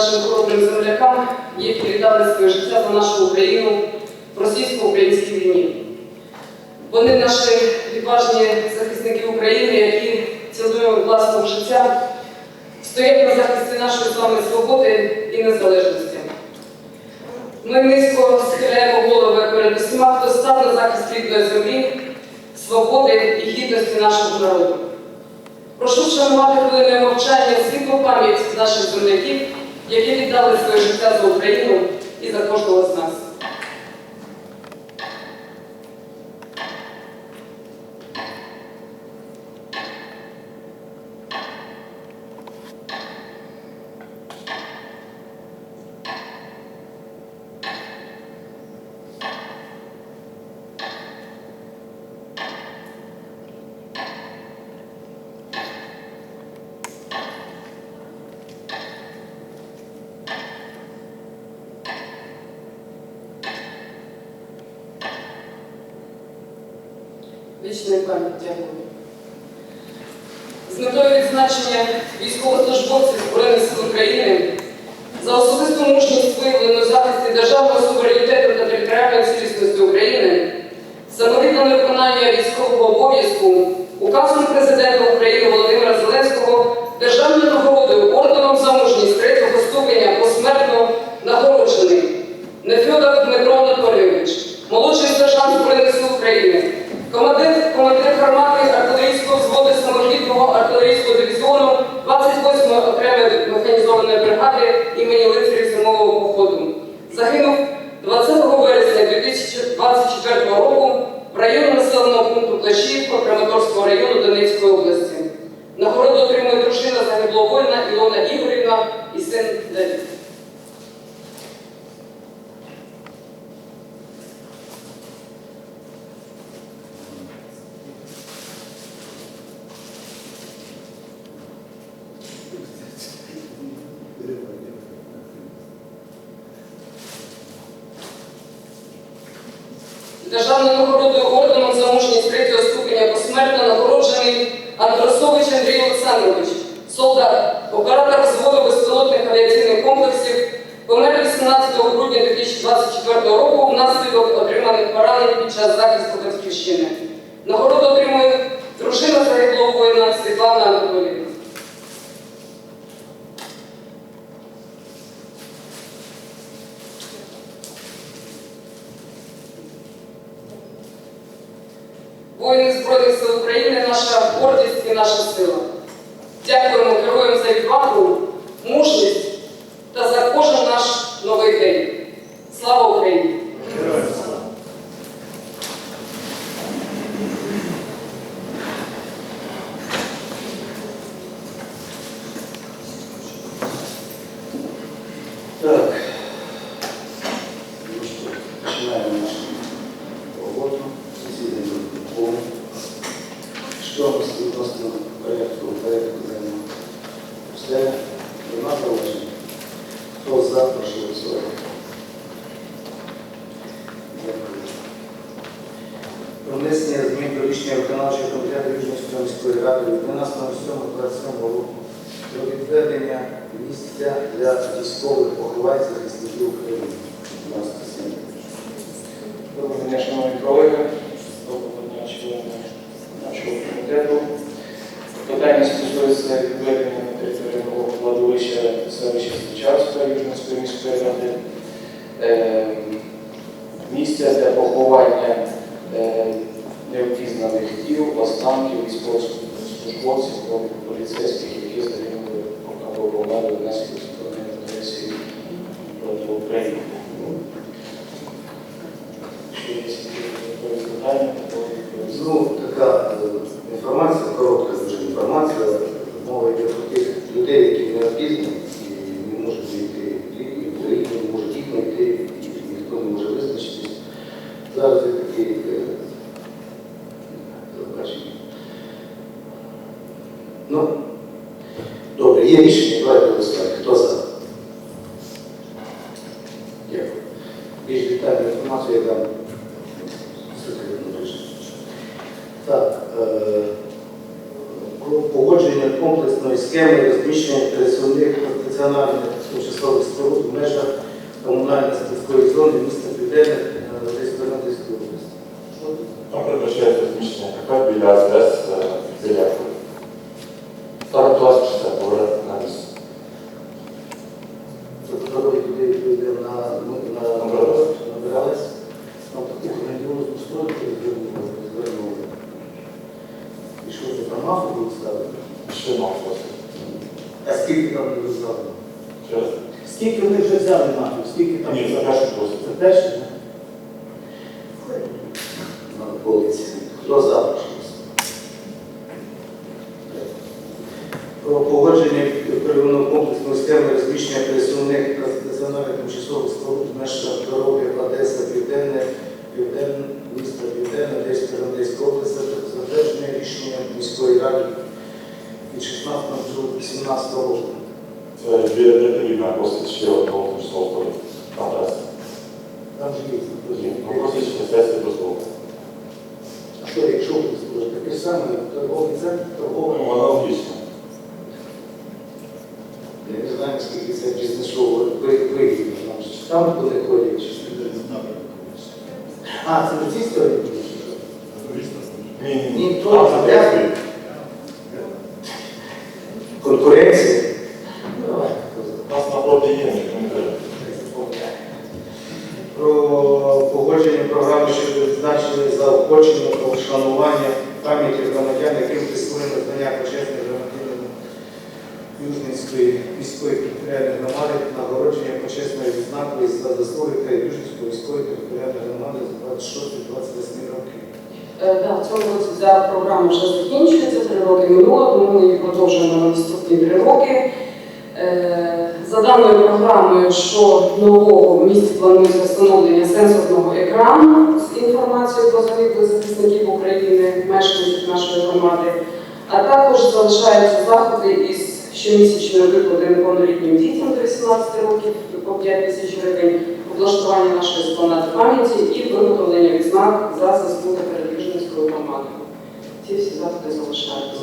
нашим хоробрим землякам, які віддали своє життя за нашу Україну в російсько-українській війні. Вони наші відважні захисники України, які ціною власного життя стоять на захисті нашої з вами свободи і незалежності. Ми низько схиляємо голови перед усіма, хто став на захист рідної землі, свободи і гідності нашого народу. Прошу вшанувати хвилиною мовчання світлу пам'ять наших земляків, які віддали своє життя за Україну і за кожного з нас. Вічної пам'яті дякую. З метою відзначення військовослужбовців Збройних сил України за особисту мужність виявлену захисті державного суверенітету та територіальної цілісності України, самовіддане виконання військового обов'язку указом президента України Володимира Андросович Андрій Олександрович, солдат, оператор взводу безпілотних авіаційних комплексів, помер 18 грудня 2024 року внаслідок отриманих поранень під час захисту Батьківщини. Нагороду отримує дружина загиблого воїна Світлана Анатоліївна. Воїни Збройних сил України наша гордість і наша сила. Дякуємо героям за відвагу, мужність та за кожен наш новий день. Слава Україні! Так. Ну що, починаємо нашу роботу. Засідання повне. Нас відносно порядку порядку денного? Все. Нема зауважень? Хто за, прошу голосувати. Дякую. Про внесення змін до рішення виконавчого комітету Южної міської ради від 12.07.27 року про відведення місця для військових поховань захисників України. Доброго дня, шановні колеги, доброго дня, члени нашого комітету. Питання стосується відведення на території нового кладовища селища Стечавська Южницької міської ради е, місця для поховання е, неопізнаних тіл, останків військовослужбовців та поліцейських, які загинули або померли внаслідок збройної агресії проти України. Якщо є якісь питання, Ну, така е, інформація, коротка дуже інформація. Мова йде про тих людей, які не опізнані і не можуть знайти ліків, не можуть їх знайти, ніхто не може визначитись. Зараз є такі е, бачення. Ну, добре, є рішення, давайте голосувати. Хто за? Дякую. Більш детальну інформацію я дам секретну рішення. Так, е, погодження комплексної схеми розміщення пересувних стаціонарних тимчасових споруд в межах комунальної спільської зони міста Південне Одеської області. Що передбачається розміщення КП біля АЗС біля Ставить клас чи це говорить на місці. Це дороги туди йде на, ну, на, на, Набирались. набирались. Там таку грандіозну стройку звернули. звернули. І що це там мафу будуть ставити? Ще мав просто. А скільки там не взяли? Через Скільки вони вже взяли мафу? Скільки там? ні, це перший досвід. Це перше? На вулиці. Хто за? прошу? Про погодження первинного комплексного схеми розміщення пересувних та тимчасових споруд межах дороги Одеса, Південне, Південне, місто Південне, Одеської Одеської області, затвердження рішення міської ради від 16.17 року. Це біля де просить ще одного тимчасового столу. Там же є. Ну, просить ще сесії дозволу. А що, якщо таке саме, Там ж Там вони ходять. чи що? А, це на цій стороні? буде, чи що? Ні, ні, Ні, ні. то Там це це де? Конкуренція? Ну, давай. У нас напроти є, ніхто не треба. Про погодження програми щодо відзначення заохочення про вшанування пам'яті громадян, яким присвоєно звання почесних громадянина Южницької міської територіальної громади, нагородження почесної відзнакою за заслуги та міської громади за 26-28 років. Да, в цьому році ця програма вже закінчується, три роки минуло, тому ми її продовжуємо на наступні три роки. Е, За даною програмою, що нового в місті планується встановлення сенсорного екрану з інформацією про загиблих захисників України, мешканців нашої громади, а також залишаються заходи із щомісячною виплатою неповнолітнім дітям до 18 років по 5 тисяч гривень, облаштування нашої спонати пам'яті і виготовлення відзнак за заслуги перед Южницькою громадою. Ці всі заходи залишаються.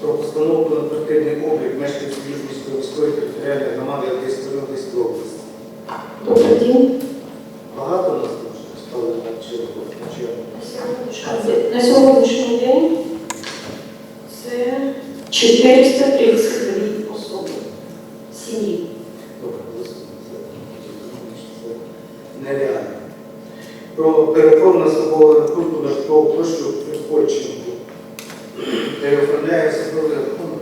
Про постановку на квартирний облік мешканців Южницької міської територіальної громади Одеської Одеської області. Добрый день. Багато у нас там стали на чергу? на сьогоднішній день 432 особи сім'ї. Нереально. Про переформ особового рахунку на площу Прикольченку. Переоформляє особовий рахунок.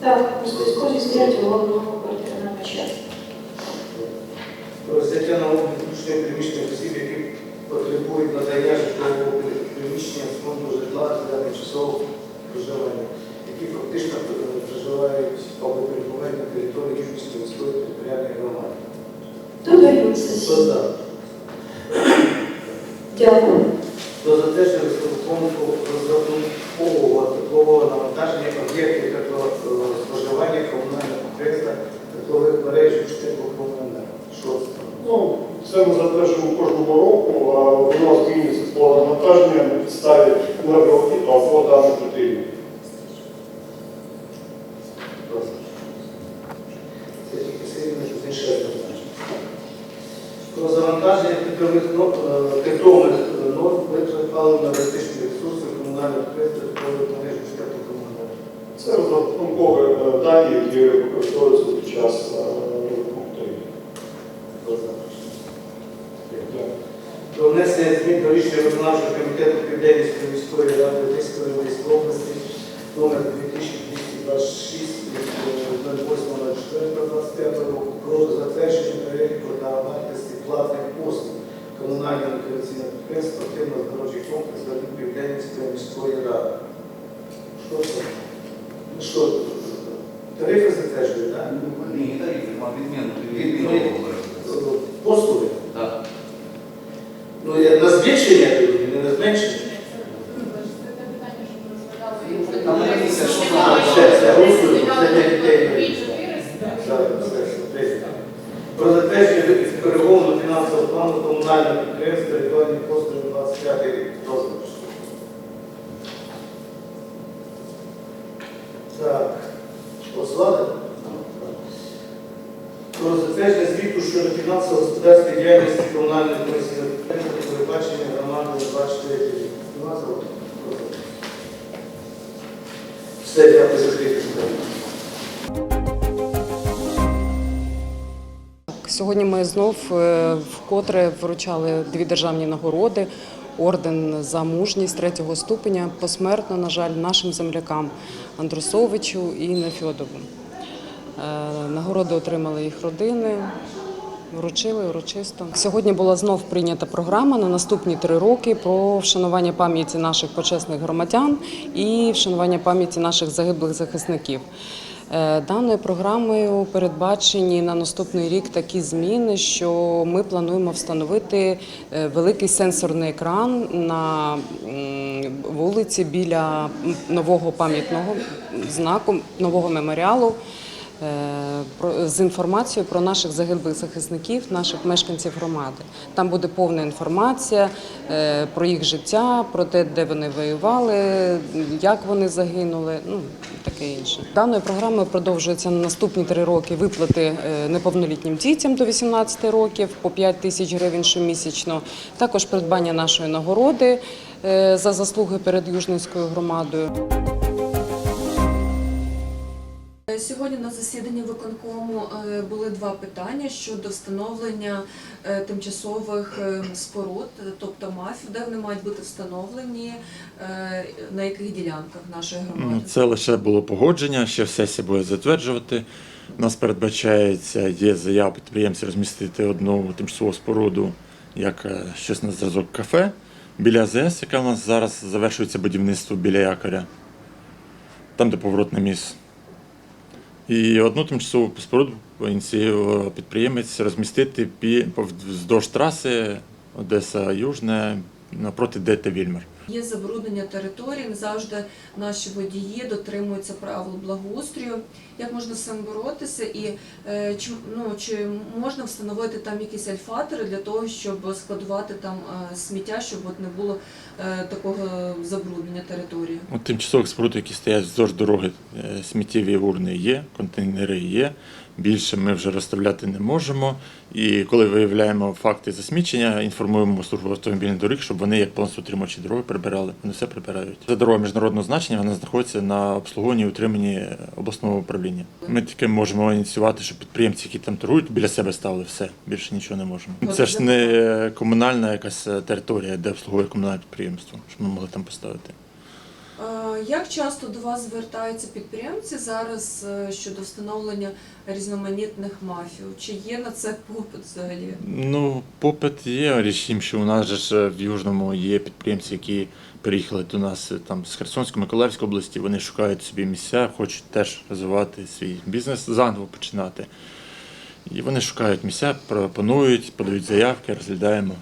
Так, у зв'язку зі головного квартирного начальника. Про взяття на облік приміщення осіб, які потребують надання житлового приміщення з фонду житла для тимчасового проживання, які фактично е, проживають або перебувають на території Южницької міської територіальної громади. Додаються Хто за? Дякую. Хто за те, що розрахунку розрахункового теплового навантаження об'єктів теплоспоживання комунального підприємства теплових мереж теплокомуненерго. Що це? Ну, це ми затверджуємо кожного року, а воно змінюється по навантаження на підставі енергоохіту або даних потрібно. Це тільки сильно, що це ще однозначно. Про завантаження теплових норм, е, теплових е, норм витрат паливно-енергетичних ресурсів комунального підприємства теплових мереж теплокомуненерго. Це розрахункові е, дані, які використовуються під час е. Про внесення змін до рішення виконавчого комітету Південницької міської ради Одеської Одеської області номер 2226 від 08.04.25 року про затвердження переліку та вартості платних послуг комунального інформаційного підприємства спортивно-здоровчий комплекс Південницької міської ради. Що це? Ну що, тарифи затверджують, так? Ні, тарифи, мав відміну. Відміну. Відміну. Послуги? Так. Ну, я- на збільшення, не на зменшення. А ми дивіться, що там? все, це голосуємо. Це для дітей. Про затвердження переговорного фінансового плану комунального підприємства ритуальні послуги 25 рік. Хто за? Так. звіту щодо фінансово-господарської комунальної комісії підприємства громади 24 рік. Все, дякую за відповідь. Сьогодні ми знов е, вкотре вручали дві державні нагороди. Орден за мужність третього ступеня посмертно, на жаль, нашим землякам Андрусовичу і Нефьодову. Е, Нагороди отримали їх родини, вручили урочисто. Сьогодні була знов прийнята програма на наступні три роки про вшанування пам'яті наших почесних громадян і вшанування пам'яті наших загиблих захисників. Е, Даною програмою передбачені на наступний рік такі зміни, що ми плануємо встановити е, великий сенсорний екран на вулиці біля нового пам'ятного знаку, нового меморіалу. Е, З інформацією про наших загиблих захисників, наших мешканців громади. Там буде повна інформація е, про їх життя, про те, де вони воювали, як вони загинули, ну таке інше. Даною програмою продовжується на наступні три роки виплати е, неповнолітнім дітям до 18 років по 5 тисяч гривень щомісячно. Також придбання нашої нагороди за заслуги перед Южненською громадою. Сьогодні на засіданні виконкому е, були два питання щодо встановлення е, тимчасових е, споруд, тобто мафів, де вони мають бути встановлені, на яких ділянках нашої громади. Це лише було погодження, ще сесія буде затверджувати. У нас передбачається, є заява підприємців розмістити одну тимчасову споруду, як щось на зразок кафе біля АЗС, яка у нас зараз завершується будівництво біля якоря, там, де поворотний міст. І одну тимчасову споруду ініціював підприємець розмістити пі- вздовж траси Одеса Южне напроти ДТ Вільмер. Є забруднення території, не завжди наші водії дотримуються правил благоустрою. Як можна з цим боротися? І е, чи, ну, чи можна встановити там якісь альфатори для того, щоб складувати там е, сміття, щоб от не було е, такого забруднення території? От тимчасових споруд, які стоять вздовж дороги, сміттєві урни є, контейнери є. Більше ми вже розставляти не можемо. І коли виявляємо факти засмічення, інформуємо службу автомобільних доріг, щоб вони, як повністю отримувачі дороги, прибирали. Вони все прибирають. Це дорога міжнародного значення, вона знаходиться на обслуговуванні і утриманні обласного управління. Ми тільки можемо ініціювати, щоб підприємці, які там торгують, біля себе ставили все. Більше нічого не можемо. Це ж не комунальна якась е, територія, де обслуговує комунальне підприємство, щоб ми могли там поставити. Е, Як часто до вас звертаються підприємці зараз е, щодо встановлення різноманітних мафів? Чи є на це попит взагалі? Ну, попит є. Річ що у нас же ж в Южному є підприємці, які переїхали до нас е, там з Херсонської, Миколаївської області. Вони шукають собі місця, хочуть теж розвивати свій бізнес заново починати. І вони шукають місця, пропонують, подають заявки, розглядаємо.